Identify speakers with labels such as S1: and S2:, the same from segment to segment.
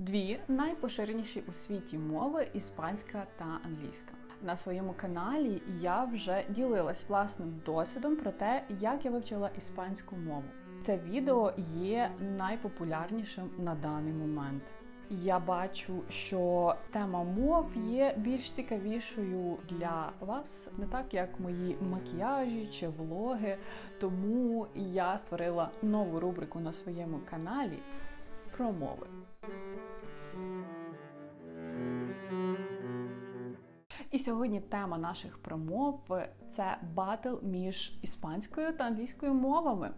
S1: Дві найпоширеніші у світі мови іспанська та англійська. На своєму каналі я вже ділилась власним досвідом про те, як я вивчила іспанську мову. Це відео є найпопулярнішим на даний момент. Я бачу, що тема мов є більш цікавішою для вас, не так як мої макіяжі чи влоги. Тому я створила нову рубрику на своєму каналі про мови. І сьогодні тема наших промов це батл між іспанською та англійською мовами.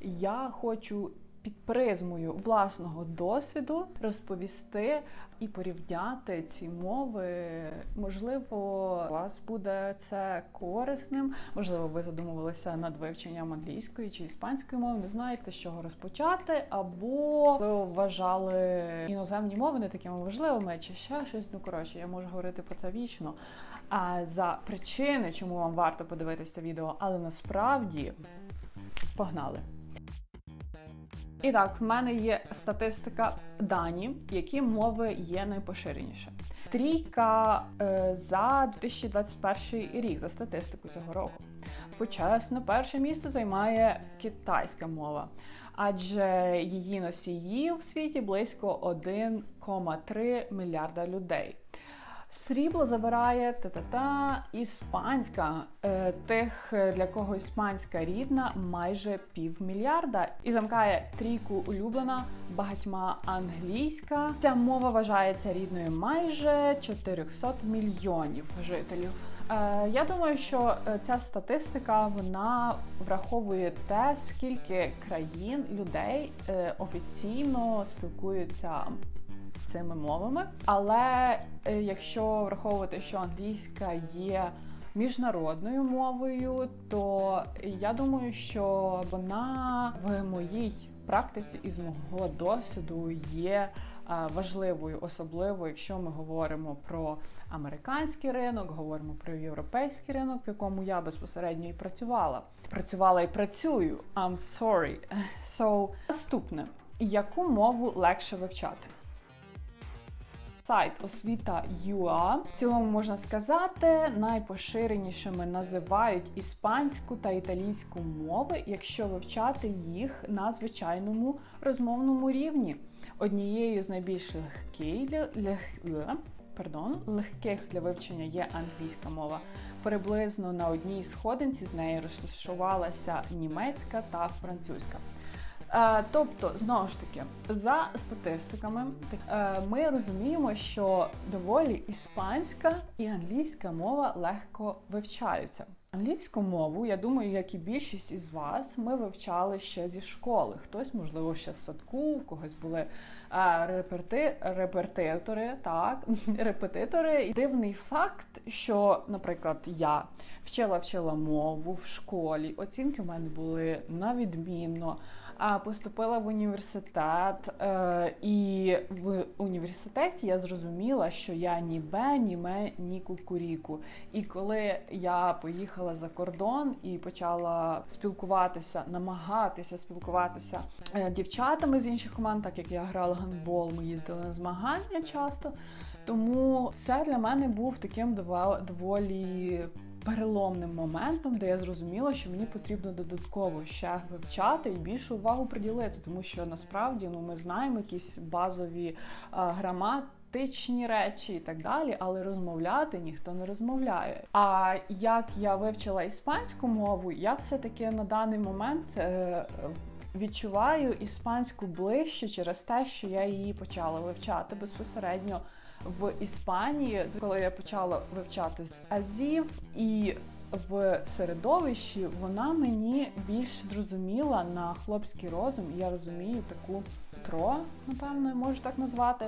S1: Я хочу під призмою власного досвіду розповісти і порівняти ці мови. Можливо, у вас буде це корисним. Можливо, ви задумувалися над вивченням англійської чи іспанської мови, не знаєте, з чого розпочати, або ви вважали іноземні мови не такими важливими, чи ще щось. Ну коротше, я можу говорити про це вічно. А за причини, чому вам варто подивитися відео, але насправді погнали. І так, в мене є статистика дані, які мови є найпоширеніше. Трійка е, за 2021 рік за статистику цього року. Почесно перше місце займає китайська мова, адже її носії в світі близько 1,3 мільярда людей. Срібло забирає та-та-та іспанська, е, тих, для кого іспанська рідна, майже півмільярда. І замкає трійку улюблена багатьма англійська. Ця мова вважається рідною майже 400 мільйонів жителів. Е, Я думаю, що е, ця статистика вона враховує те, скільки країн людей е, офіційно спілкуються цими мовами. Але е, якщо враховувати, що англійська є міжнародною мовою, то я думаю, що вона в моїй практиці і з мого досвіду є е, важливою, особливо якщо ми говоримо про американський ринок, говоримо про європейський ринок, в якому я безпосередньо і працювала. Працювала і працюю. I'm sorry. So, наступне. Яку мову легше вивчати? Сайт освіта.ua в цілому можна сказати, найпоширенішими називають іспанську та італійську мови, якщо вивчати їх на звичайному розмовному рівні. Однією з найбільш легких, лег, пардон, легких для вивчення є англійська мова. Приблизно на одній сходинці з нею розташувалася німецька та французька. Е, тобто, знову ж таки, за статистиками, е, ми розуміємо, що доволі іспанська і англійська мова легко вивчаються. Англійську мову, я думаю, як і більшість із вас, ми вивчали ще зі школи. Хтось, можливо, ще з садку, у когось були а, реперти, репетитори, так, репетитори. І дивний факт, що, наприклад, я вчила вчила мову в школі, оцінки в мене були на відмінно. А поступила в університет, е, і в університеті я зрозуміла, що я ні бе, ні ме, ні кукуріку. І коли я поїхала за кордон і почала спілкуватися, намагатися спілкуватися е, дівчатами з інших команд, так як я грала гандбол, ми їздили на змагання часто. Тому це для мене був таким доволі переломним моментом, де я зрозуміла, що мені потрібно додатково ще вивчати і більшу увагу приділити, тому що насправді ну ми знаємо якісь базові а, граматичні речі і так далі, але розмовляти ніхто не розмовляє. А як я вивчила іспанську мову, я все-таки на даний момент. Е, Відчуваю іспанську ближче через те, що я її почала вивчати безпосередньо в Іспанії, коли я почала вивчати з азів і в середовищі, вона мені більш зрозуміла на хлопський розум. Я розумію таку тро, напевно, можу так назвати.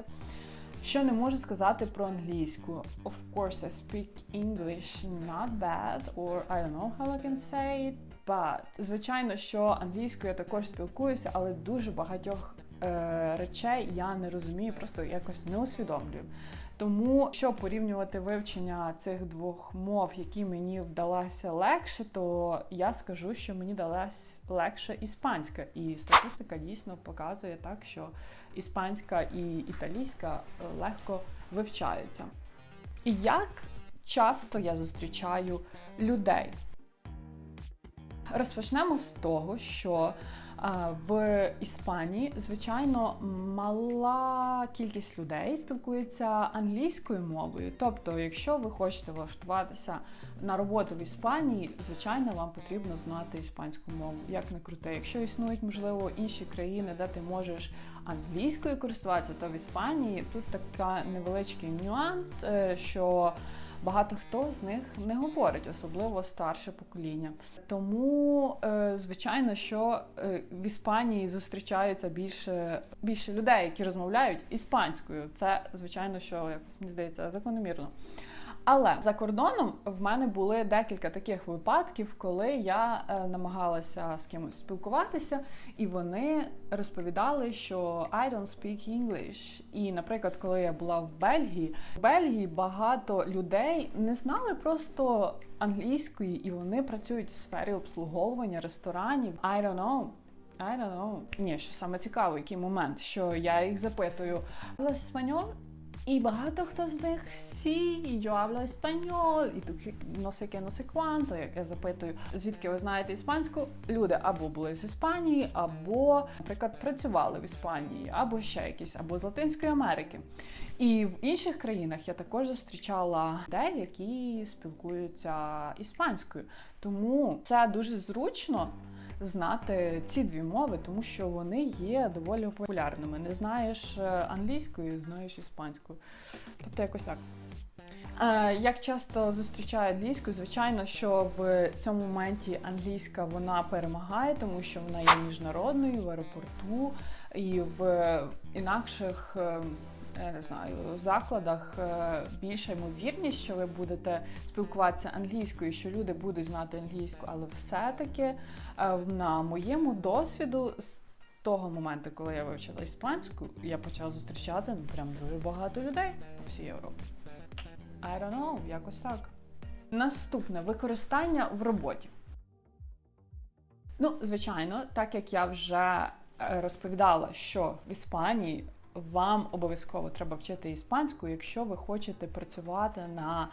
S1: Що не можу сказати про англійську. Of course, I speak English not bad, or I don't know how I can say it, but звичайно, що англійською я також спілкуюся, але дуже багатьох речей я не розумію, просто якось не усвідомлюю. Тому, щоб порівнювати вивчення цих двох мов, які мені вдалося легше, то я скажу, що мені далась легше іспанська. І статистика дійсно показує так, що іспанська і італійська легко вивчаються. І як часто я зустрічаю людей? Розпочнемо з того, що в Іспанії, звичайно, мала кількість людей спілкується англійською мовою. Тобто, якщо ви хочете влаштуватися на роботу в Іспанії, звичайно, вам потрібно знати іспанську мову. Як не круте. Якщо існують, можливо, інші країни, де ти можеш англійською користуватися, то в Іспанії тут така невеличкий нюанс, е, що багато хто з них не говорить, особливо старше покоління. Тому, е, звичайно, що е, в Іспанії зустрічається більше більше людей, які розмовляють іспанською. Це звичайно, що якось мені здається закономірно. Але за кордоном в мене були декілька таких випадків, коли я е, намагалася з кимось спілкуватися, і вони розповідали, що I don't speak English. І, наприклад, коли я була в Бельгії, в Бельгії багато людей не знали просто англійської, і вони працюють в сфері обслуговування ресторанів. I don't know. I don't know. Ні, що саме цікаво, який момент, що я їх запитую. «Hablas español?» І багато хто з них сі, yo hablo español, і тут sé cuánto, як я запитую, звідки ви знаєте іспанську? Люди або були з Іспанії, або, наприклад, працювали в Іспанії, або ще якісь, або з Латинської Америки. І в інших країнах я також зустрічала людей, які спілкуються іспанською. Тому це дуже зручно знати ці дві мови, тому що вони є доволі популярними. Не знаєш е, англійською, знаєш іспанською. Тобто якось так. Е, як часто зустрічаю англійську, звичайно, що в цьому моменті англійська вона перемагає, тому що вона є міжнародною в аеропорту і в інакших ем, я не знаю, закладах е, більша ймовірність, що ви будете спілкуватися англійською, що люди будуть знати англійську, але все-таки е, на моєму досвіду того моменту, коли я вивчила іспанську, я почала зустрічати прям дуже багато людей по всій Європі. I don't know, якось так. Наступне використання в роботі. Ну, звичайно, так як я вже е, розповідала, що в Іспанії вам обов'язково треба вчити іспанську, якщо ви хочете працювати на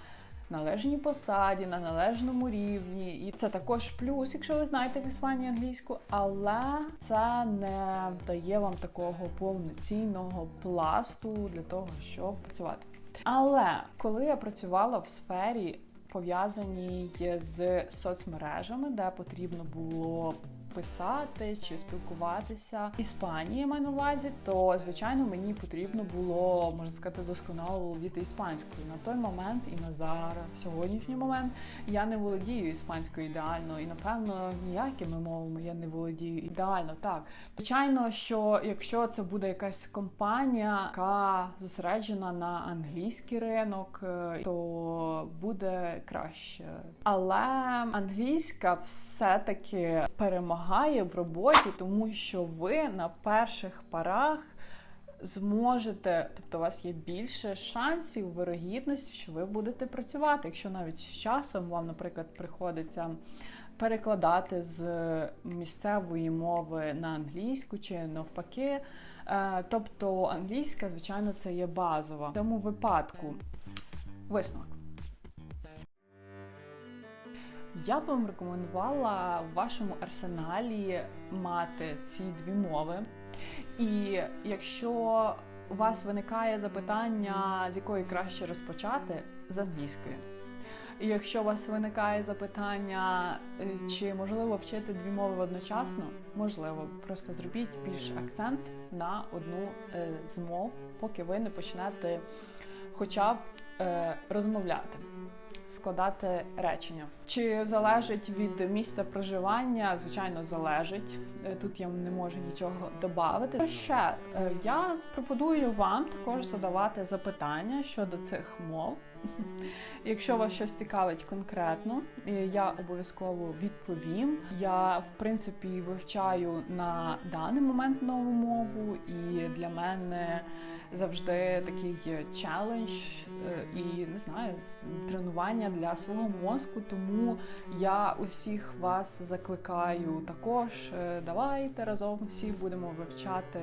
S1: належній посаді, на належному рівні. І це також плюс, якщо ви знаєте в Іспанії англійську, але це не дає вам такого повноцінного пласту для того, щоб працювати. Але коли я працювала в сфері пов'язаній з соцмережами, де потрібно було писати чи спілкуватися Іспанії, маю на увазі, то звичайно мені потрібно було можна сказати досконало володіти іспанською на той момент і на зараз, в сьогоднішній момент я не володію іспанською ідеально, і напевно ніякими мовами я не володію ідеально. Так, звичайно, що якщо це буде якась компанія, яка зосереджена на англійський ринок, е, то буде краще. Але англійська все-таки перемагає допомагає в роботі, тому що ви на перших парах зможете, тобто у вас є більше шансів, вирогідності, що ви будете працювати. Якщо навіть з часом вам, наприклад, приходиться перекладати з місцевої мови на англійську чи навпаки. Е, тобто англійська, звичайно, це є базова. В цьому випадку висновок. Я б вам рекомендувала в вашому арсеналі мати ці дві мови. І якщо у вас виникає запитання, з якої краще розпочати, з англійської. І якщо у вас виникає запитання, е, чи можливо вчити дві мови одночасно, можливо, просто зробіть більш акцент на одну е, з мов, поки ви не почнете хоча б е, розмовляти. Складати речення. Чи залежить від місця проживання? Звичайно, залежить. Е, Тут я не можу нічого додати. Ще е, я пропоную вам також задавати запитання щодо цих мов. Якщо вас щось цікавить конкретно, е, я обов'язково відповім. Я в принципі вивчаю на даний момент нову мову, і для мене завжди такий челендж і не знаю тренування для свого мозку. Тому я усіх вас закликаю також. е, Давайте разом всі будемо вивчати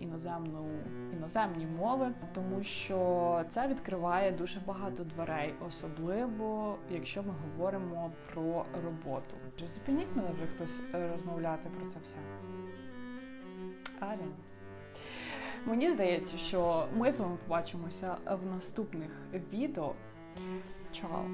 S1: іноземну іноземні мови, тому що це відкриває дуже багато дверей, особливо якщо ми говоримо про роботу. Чи зупиніть мене вже хтось е, розмовляти про це все? Арін. Мені здається, що ми з вами побачимося в наступних відео. Чао!